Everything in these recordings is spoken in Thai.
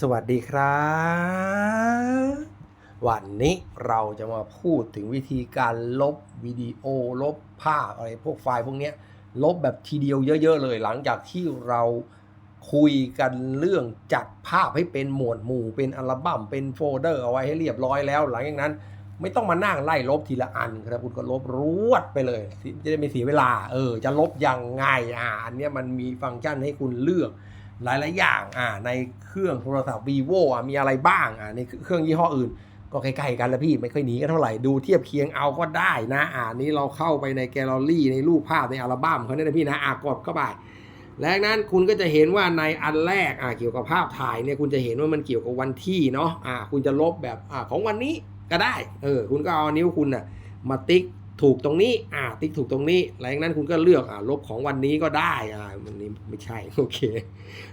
สวัสดีครับ วันนี้เราจะมาพูดถึงวิธีการลบวิดีโอ ลบภาพอะไรพวกไฟล์พวกเนี้ยลบแบบทีเดียวเยอะๆเลย หลังจากที่เราคุยกันเรื่องจัดภาพให้เป็นหมวดหมู่เป็นอัลบั้มเป็นโฟลเดอร์เอาไว้ให้เรียบร้อยแล้ว หลังจากนั้นไม่ต้องมานั่งไล่ลบทีละอันครับคุณก็ลบรวดไปเลย จะได้ไม่เสียเวลา เออ จะลบยังไงอ่าอันเนี้ยมันมีฟังก์ชันให้คุณเลือก หลายๆอย่างอ่าในเครื่องโทรศัพท์ vivo อะมีอะไรบ้างอ่าในเครื่องยี่ห้ออื่น ก็ใกล้ๆกันแล้วพี่ไม่ค่อยหนีกันเท่าไหร่ดูเทียบเคียงเอาก็ได้นะอ่านี้เราเข้าไปในแกลเลอรี่ในรูปภาพในอัลบั้มเขาเนี่ยนะพี่นะอ่ากดเข้าไปและนั้นคุณก็จะเห็นว่าในอันแรกอ่าเกี่ยวกับภาพถ่ายเนี่ยคุณจะเห็นว่ามันเกี่ยวกับวันที่เนาะอ่าคุณจะลบแบบอ่าของวันนี้ก็ได้เออคุณก็เอานิ้วคุณน่ะมาติ๊ก ถูกตรงนี้อ่าติ๊กถูกตรงนี้หลังจากนั้นคุณก็เลือกอ่าลบของวันนี้ก็ได้อ่ามันนี้ไม่ใช่โอเค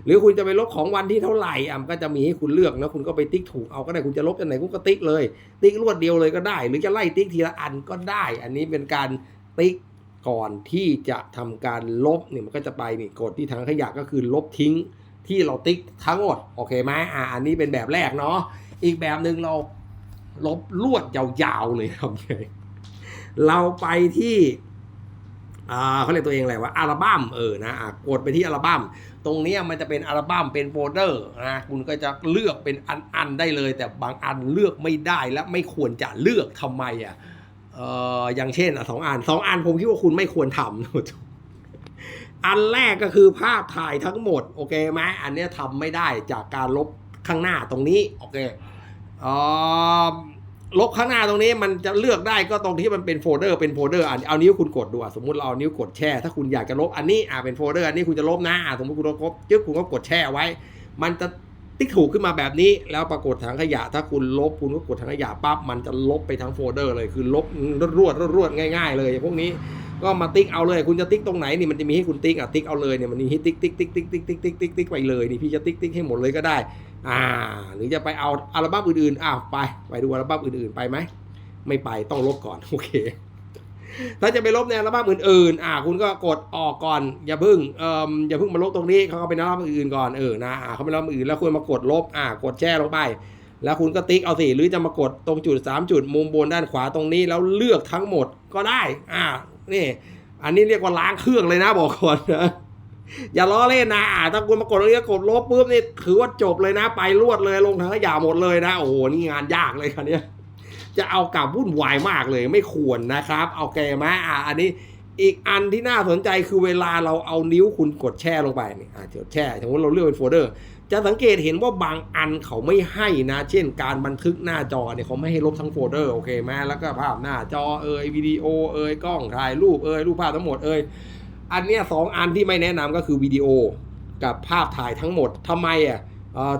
หรือคุณจะไปลบของวันที่เท่าไหร่อะมันก็จะมีให้คุณเลือกนะคุณก็ไปติ๊กถูกเอาก็ได้คุณจะลบจากไหนคุณก็ติ๊กเลย ติ๊กรวดเดียวเลยก็ได้ หรือจะไล่ติ๊กทีละอันก็ได้ อันนี้เป็นการติ๊กก่อนที่จะทำการลบเนี่ยมันก็จะไปนี่กดที่ถังขยะก็คือลบทิ้งที่เราติ๊กทั้งหมดโอเคไหมอ่าอันนี้เป็นแบบแรกเนาะอีกแบบหนึ่งเราลบลวดยาวๆเลยทำไง เราไปที่เขาเรียกตัวเองอะไรว่าอัลบั้มเออนะกดไปที่อัลบั้มตรงนี้มันจะเป็นอัลบั้มเป็นโฟลเดอร์นะคุณก็จะเลือกเป็นอันๆได้เลย แต่บางอันเลือกไม่ได้และไม่ควรจะเลือกทำไมอะเอออย่างเช่นสองอันสองอันผมคิดว่าคุณไม่ควรทำอันแรกก็คือภาพถ่ายทั้งหมด โอเคไหมอันนี้ทำไม่ได้จากการลบข้างหน้าตรงนี้ โอเคเอ่อ ลบข้างหน้าตรงนี้มันจะเลือกได้ก็ตรงที่มันเป็นโฟลเดอร์เป็นโฟลเดอร์อันเอานิ้วคุณกดดูอะสมมติเราเอานิ้วกดแช่ ถ้าคุณอยากจะลบอันนี้อ่าเป็นโฟลเดอร์อันนี้คุณจะลบนะอะสมมติคุณลบจึ๊บคุณก็กดแช่ไว้ มันจะติ๊กถูกขึ้นมาแบบนี้ แล้วปรากฏถังขยะ ถ้าคุณลบคุณก็กดถังขยะปั๊บมันจะลบไปทั้งโฟลเดอร์เลยคือลบรวดรวดรวดง่าย ๆ เลยพวกนี้ก็มาติ๊กเอาเลย คุณจะติ๊กตรงไหนนี่มันจะมีให้คุณติ๊กอะติ๊กเอาเลยเนี่ยมันมีให้ติ๊กติ๊กติ๊กติ๊กติ๊กติ๊กติ๊กติ๊กติ๊กไปเลยนี่พี่จะติ๊กติ๊กให้หมดเลยก็ได้ อ่าหรือจะไปเอาอัลบั้มอื่นๆอ้าวไปไปดูอัลบั้มอื่นๆไปไหมไม่ไปต้องลบก่อนโอเค ถ้าจะไปลบในอัลบั้มอื่นๆอ่าคุณก็กดออกก่อน อย่าพิ่งเอ่ออย่าพิ่งมาลบตรงนี้เขาก็ไปอัลบั้มอื่นก่อนเออนะอ่าเขาไปอัลบั้มอื่นแล้วคุณมากดลบอ่ากดแช่ลงไป แล้วคุณก็ติ๊กเอาสิหรือจะมากดตรงจุด 3 จุดมุมบนด้านขวาตรงนี้แล้วเลือกทั้งหมดก็ได้อ่านี่อันนี้เรียกว่าล้างเครื่องเลยนะบอกก่อนนะ อย่าล้อเล่นนะถ้าคุณมากดตรงนี้กดลบปุ๊บนี่ถือว่าจบเลยนะ ไปรวดเลยลงถังขยะหมดเลยนะ โอ้โหนี่งานยากเลยคันนี้ยจะเอากลับวุ่นวายมากเลยไม่ควรนะครับเอาแกไหมอะอันนี้อีกอันที่น่าสนใจคือเวลาเราเอานิ้วคุณกดแช่ลงไปนี่อะกดแช่สมมติเราเลือกเป็นโฟลเดอร์ จะสังเกตเห็นว่าบางอันเขาไม่ให้นะ เช่นการบันทึกหน้าจอเนี่ยเขาไม่ให้ลบทั้งโฟลเดอร์โอเคไหมแล้วก็ภาพหน้าจอเอยวิดีโอเอยกล้องถ่ายรูปเอยรูปภาพทั้งหมดเอย อันเนี้ยสองอันที่ไม่แนะนำก็คือวิดีโอกับภาพถ่ายทั้งหมดทำไมอะ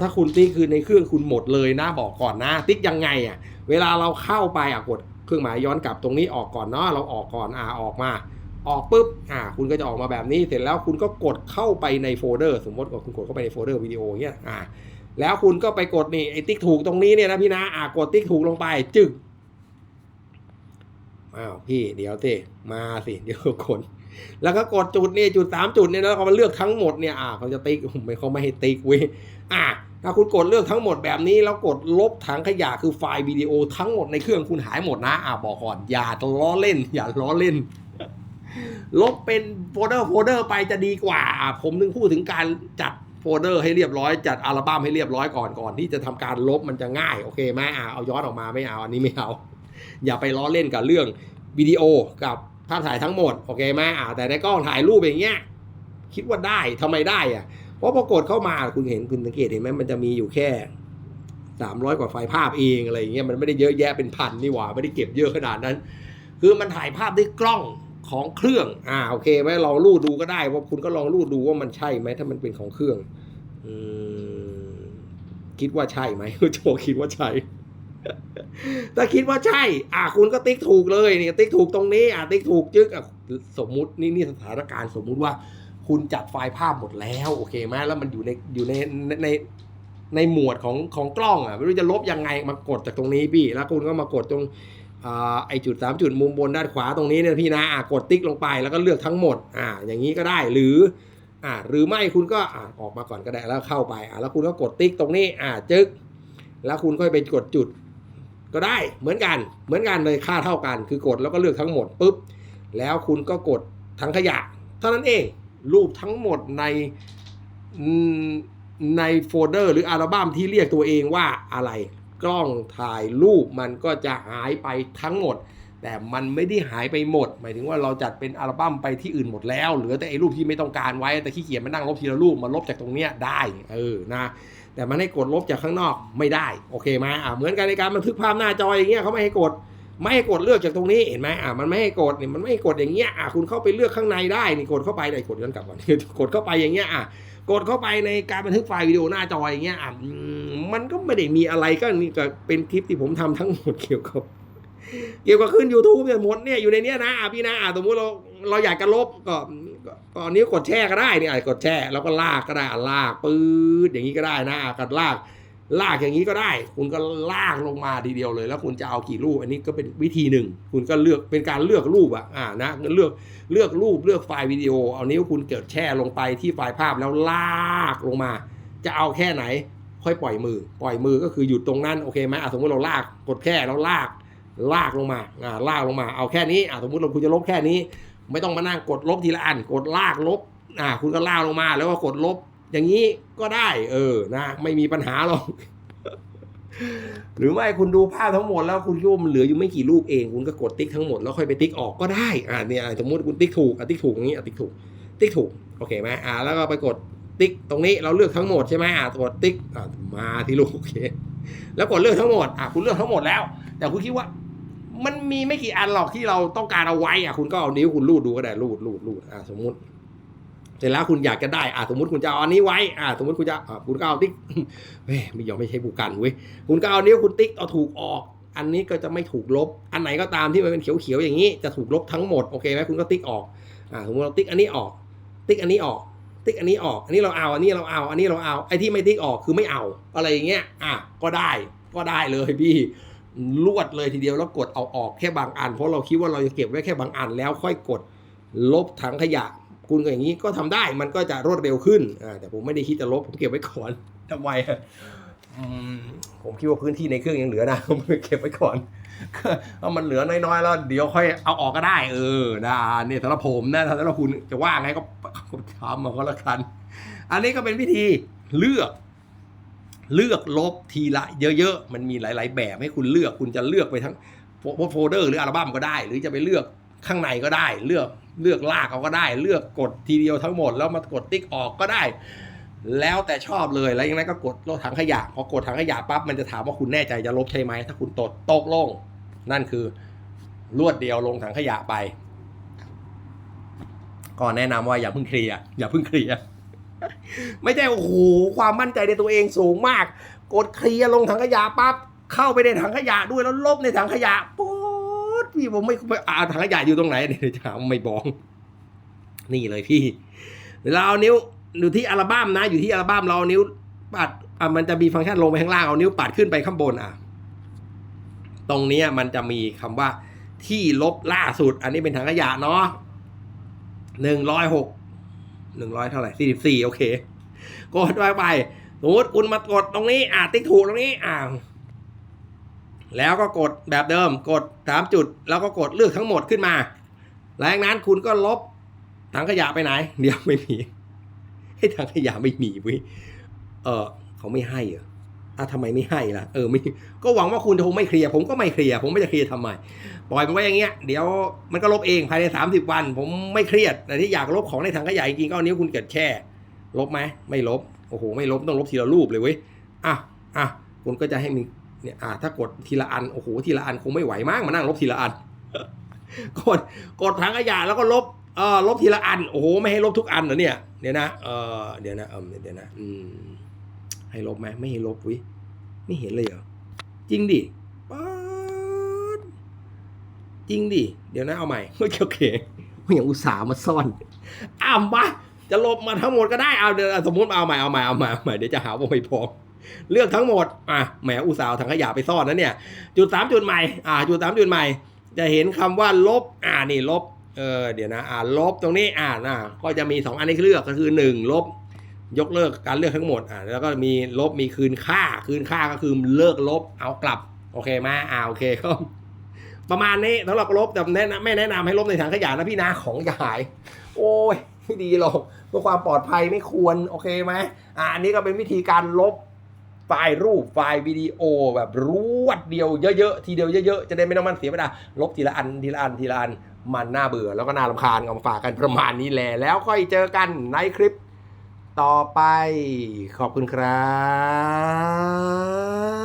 ถ้าคุณติ๊กคือในเครื่องคุณหมดเลยนะบอกก่อนนะ ติ๊กยังไงอะเวลาเราเข้าไปอะกดเครื่องหมายย้อนกลับตรงนี้ออกก่อนเนาะเราออกก่อนอ่าออกมาออกปุ๊บ อ่า คุณก็จะออกมาแบบนี้ เสร็จแล้วคุณก็กดเข้าไปในโฟลเดอร์ สมมติว่าคุณกดเข้าไปในโฟลเดอร์วิดีโอเงี้ย อ่า แล้วคุณก็ไปกดนี่ไอ้ติ๊กถูกตรงนี้เนี่ยนะพี่นะ อ่ากดติ๊กถูกลงไป จึก อ้าวพี่เดี๋ยวเต้มาสิเดี๋ยวคน แล้วก็กดจุดนี่จุดสามจุดเนี่ยแล้วเขามาเลือกทั้งหมดเนี่ยอ่าเขาจะติ๊กไม่เขาไม่ให้ติ๊กเว้ยอ่าถ้าคุณกดเลือกทั้งหมดแบบนี้ แล้วกดลบถังขยะคือไฟล์วิดีโอทั้งหมดในเครื่องคุณหายหมดนะอ่าบอกก่อนอย่าล้อเล่น อย่าล้อเล่น ลบเป็นโฟลเดอร์โฟลเดอร์ไปจะดีกว่าอะผมถึงพูดถึงการจัดโฟลเดอร์ให้เรียบร้อยจัดอัลบั้มให้เรียบร้อยก่อนก่อนที่จะทำการลบมันจะง่ายโอเคไหมอ่าเอาย้อนออกมาไม่เอาอันนี้ไม่เอา อย่าไปล้อเล่นกับเรื่องวิดีโอกับภาพถ่ายทั้งหมดโอเคไหมอ่าแต่ในกล้องถ่ายรูปอย่างเงี้ยคิดว่าได้ทำไมได้อะเพราะพอกดเข้ามาคุณเห็นคุณสังเกตเห็นไหมมันจะมีอยู่แค่สามร้อยกว่าไฟล์ภาพเองอะไรอย่างเงี้ยมันไม่ได้เยอะแยะเป็นพันนี่หว่าไม่ได้เก็บเยอะขนาดนั้น คือมันถ่ายภาพด้วยกล้องของเครื่อง อ่าโอเคไหมลองรูดดูก็ได้ว่าคุณก็ลองรูดดูว่ามันใช่ไหมถ้ามันเป็นของเครื่อง อืมคิดว่าใช่ไหมโจคิดว่าใช่ ถ้าคิดว่าใช่ อ่าคุณก็ติ๊กถูกเลยนี่ติ๊กถูกตรงนี้ อ่าติ๊กถูกจึ๊กอะสมมุตินี่นี่สถานการณ์สมมุติว่า คุณจัดไฟล์ภาพหมดแล้ว โอเคไหมแล้วมันอยู่ในอยู่ในในในหมวดของของกล้องอะไม่รู้จะลบยังไงมากดจากตรงนี้พี่ แล้วคุณก็มากดตรงอไอจุดสามจุดมุมบนด้านขวาตรงนี้เนี่ยพี่นะอะกดติ๊กลงไปแล้วก็เลือกทั้งหมดอ่าอย่างนี้ก็ได้หรืออ่าหรือไม่คุณก็อ่าออกมาก่อนก็ได้แล้วเข้าไปอ่าแล้วคุณก็กดติ๊กตรงนี้อ่าจึ๊กแล้วคุณก็ไปกดจุด ก็ได้เหมือนกันเหมือนกันเลยค่าเท่ากัน คือกดแล้วก็เลือกทั้งหมดปุ๊บแล้วคุณก็กดถังขยะ เท่านั้นเองรูปทั้งหมดในในโฟลเดอร์หรืออัลบั้มที่เรียกตัวเองว่าอะไรกล้องถ่ายรูปมันก็จะหายไปทั้งหมด แต่มันไม่ได้หายไปหมด หมายถึงว่าเราจัดเป็นอัลบั้มไปที่อื่นหมดแล้ว เหลือแต่ไอ้รูปที่ไม่ต้องการไว้แต่ขี้เกียจมานั่งลบทีละรูปมาลบจากตรงเนี้ยได้เออนะ แต่มันให้กดลบจากข้างนอกไม่ได้โอเคไหมอ่าเหมือนกันในการบันทึกภาพหน้าจออย่างเงี้ยเขาไม่ให้กดไม่ให้กดเลือกจากตรงนี้เห็นไหมอ่ามันไม่ให้กดเนี่ยมันไม่ให้กดอย่างเงี้ยอ่าคุณเข้าไปเลือกข้างในได้นี่กดเข้าไปได้กดย้อนกลับก่อนกดเข้าไปอย่างเงี้ยอ่ากดเข้าไปในการบันทึกไฟล์วิดีโอหน้าจออย่างเงี้ยอะมันก็ไม่ได้มีอะไรก็นี่ก็เป็นคลิปที่ผมทำทั้งหมดเกี่ยวกับเกี่ยวกับขึ้น YouTube เนี่ยหมดเนี่ยอยู่ในเนี้ยนะอะพี่นะอะสมมติเราเราอยากจะลบก็ ก็อันนี้กดแช่ก็ได้เนี่ยอะกดแช่แล้วก็ลากก็ได้ลากปื๊ดอย่างนี้ก็ได้นะกัดลากลากอย่างนี้ก็ได้ คุณก็ลากลงมาทีเดียวเลย แล้วคุณจะเอากี่รูป อันนี้ก็เป็นวิธีหนึ่ง คุณก็เลือกเป็นการเลือกรูปอะอ่านะเลือกเลือกรูปเลือกไฟล์วิดีโอ เอานิ้วคุณเกิดแช่ลงไปที่ไฟล์ภาพแล้วลากลงมา จะเอาแค่ไหน ค่อยปล่อยมือ ปล่อยมือก็คือหยุดตรงนั้นโอเคไหมสมมติเราลากกดแค่แล้วลากลากลงมาอ่าลากลงมา เอาแค่นี้อ่าสมมติเราคุณจะลบแค่นี้ ไม่ต้องมานั่งกดลบทีละอัน กดลากลบอ่าคุณก็ลากลงมาแล้วก็กดลบ อย่างนี้ก็ได้ เออนะไม่มีปัญหาหรอกหรือไม่คุณดูภาพทั้งหมดแล้วคุณคิดว่มเหลืออยู่ไม่กี่รูปเอง คุณก็กดติ๊กทั้งหมดแล้วค่อยไปติ๊กออกก็ได้อ่าเนี่ยสมมติคุณติ๊กถูกอะติ๊กถูกอย่างนี้อะติ๊กถูก ติ๊กถูกโอเคไหมอ่าแล้วก็ไปกดติ๊กตรงนี้เราเลือกทั้งหมดใช่ไหมอ่ากดติ๊กอ่ามาที่ลูกโอเคแล้วกดเลือกทั้งหมดอะคุณเลือกทั้งหมดแล้ว แต่คุณคิดว่า มันมีไม่กี่อันหรอกที่เราต้องการเอาไว้อะคุณก็เอานิ้วคุณลูดดูก็ได้ลูดลูดลูดอ่าสมมติเสร็จแล้วคุณอยากจะได้อ่าสมมติคุณจะเอาอันนี้ไว้อ่าสมมติคุณจะอ่าคุณก็เอาติ๊กเฮ้ยไม่ยอมไม่ใช่บูกันเว้ยคุณก็เอานิ้วคุณติ๊กเอาถูกออก อันนี้ก็จะไม่ถูกลบ อันไหนก็ตามที่มันเป็นเขียวๆอย่างนี้จะถูกลบทั้งหมดโอเคไหมคุณก็ติ๊กออกอ่าสมมติเราติ๊กอันนี้ออก ติ๊กอันนี้ออก ติ๊กอันนี้ออก อันนี้เราเอาอันนี้เราเอาอันนี้เราเอาไอ้ที่ไม่ติ๊กออกคือไม่เอาอะไรอย่างเงี้ยอะก็ได้ก็ได้เลยพี่ ลวดเลยทีเดียวแล้วกดเอาออกแค่บางอัน เพราะเราคิดว่าเราจะเก็บไว้แค่บางอัน แล้วค่อยกดลบถังขยะ คุณก็อย่างนี้ก็ทำได้มันก็จะรวดเร็วขึ้นอ่าแต่ผมไม่ได้คิดจะลบผมเก็บไว้ก่อนทำไมอะอืมผมคิดว่าพื้นที่ในเครื่องยังเหลือนะผมเก็บไว้ก่อนเอามันเหลือน้อยๆแล้วเดี๋ยวค่อยเอาออกก็ได้ เออนะเนี่ยสำหรับผมนะถ้าสำหรับคุณจะว่าไงก็ทำมาก็แล้วกัน อันนี้ก็เป็นวิธีเลือก เลือกลบทีละเยอะๆ มันมีหลาย ๆ แบบให้คุณเลือกคุณจะเลือกไปทั้งโฟลเดอร์หรืออัลบั้มก็ได้ หรือจะไปเลือกข้างในก็ได้ เลือกเลือกลากเอาก็ได้ เลือกกดทีเดียวทั้งหมดแล้วมากดติ๊กออกก็ได้ แล้วแต่ชอบเลยแล้วยังไงก็กดลบถังขยะพอกดถังขยะปั๊บมันจะถามว่าคุณแน่ใจจะลบใช่ไหมถ้าคุณตดตกลง นั่นคือรวดเดียวลงถังขยะไปก็แนะนำว่าอย่าเพิ่งเคลียร์อย่าเพิ่งเคลียร์ ไม่ใช่โอ้โหความมั่นใจในตัวเองสูงมาก กดเคลียร์ลงถังขยะปั๊บเข้าไปในถังขยะด้วยแล้วลบในถังขยะปุ๊ดพี่ผมไม่ไม่อ่าถังขยะอยู่ตรงไหนเดี๋ยวจะถาไม่บอกนี่เลยพี่เราเอานิ้วอยู่ที่อัลบั้มนะ อยู่ที่อัลบั้มเราเอานิ้วปัดอะมันจะมีฟังก์ชันลงไปข้างล่างเอานิ้วปัดขึ้นไปข้างบนอะ ตรงนี้มันจะมีคำว่าที่ลบล่าสุด อันนี้เป็นถังขยะเนาะหนึ่งร้อยหก หนึ่งร้อยเท่าไหร่สี่สิบสี่โอเค กดไปไปสมมติคุณมากดตรงนี้ อ่าติ๊กถูกตรงนี้อ่าแล้วก็กดแบบเดิมกดสามจุด แล้วก็กดเลือกทั้งหมดขึ้นมา หลังจากนั้นคุณก็ลบถังขยะไปไหน เดี๋ยวไม่มีให้ถังขยะไม่มีเว้ยเออเขาไม่ให้เหรอ อะทำไมไม่ให้ล่ะ เออไม่ก็หวังว่าคุณจะคงไม่เคลียร์ ผมก็ไม่เคลียร์ ผมไม่จะเคลียร์ทำไม ปล่อยมันไว้อย่างเงี้ย เดี๋ยวมันก็ลบเองภายใน 30 วัน ผมไม่เครียด แต่ที่อยากลบของในถังขยะจริงๆก็เอานิ้วคุณเกิดแช่ ลบไหม ไม่ลบ โอ้โห ไม่ลบ ต้องลบทีละรูปเลยเว้ย อะ อะ คุณก็จะให้มีเนี่ย อะ ถ้ากดทีละอัน โอ้โห ทีละอันคงไม่ไหวมากมานั่งลบทีละอัน กด กดถังขยะแล้วก็ลบ เออลบทีละอัน โอ้โห ไม่ให้ลบทุกอันเหรอเนี่ย เดี๋ยวนะ เออเดี๋ยวนะ เออเดี๋ยวนะ อืม ให้ลบไหมไม่ให้ลบวิไม่เห็นเลยเหรอจริงดิป๊าดจริงดิเดี๋ยวนะเอาใหม่โอเคโอเคไม่อย่างอุตส่าห์มาซ่อนอ้าวมาจะลบมาทั้งหมดก็ได้เอาเดี๋ยวสมมติเอาใหม่เอาใหม่เอาใหม่เอาใหม่เดี๋ยวจะหาว่าไม่พอเลือกทั้งหมด อะ แหม อุตสาห์เอาถังขยะไปซ่อนนะเนี่ย จุดสามจุดใหม่ อ่า จุดสามจุดใหม่ จะเห็นคำว่าลบ อ่า นี่ลบ เออ เดี๋ยวนะ อ่า ลบตรงนี้ อ่านะก็จะมีสองอันนี้เลือกก็คือหนึ่งลบ ยกเลิกการเลือกทั้งหมดอ่าแล้วก็มีลบมีคืนค่าคืนค่าก็คือเลิกลบเอากลับโอเคไหมอ่าโอเคก็ประมาณนี้สำหรับลบแต่แนะนำไม่แนะนำให้ลบในถังขยะนะพี่นะของจะหาย โอ้ยไม่ดีหรอกเพื่อความปลอดภัยไม่ควรโอเคไหมอ่าอันนี้ก็เป็นวิธีการลบไฟล์รูปไฟล์วิดีโอแบบรวดเดียวเยอะๆทีเดียวเยอะๆจะได้ไม่ต้องมันเสียเวลาลบทีละอันทีละอันทีละอันมันน่าเบื่อแล้วก็น่ารำคาญเอามาฝากกันประมาณนี้แหละแล้วค่อยเจอกันในคลิป ต่อไปขอบคุณครับ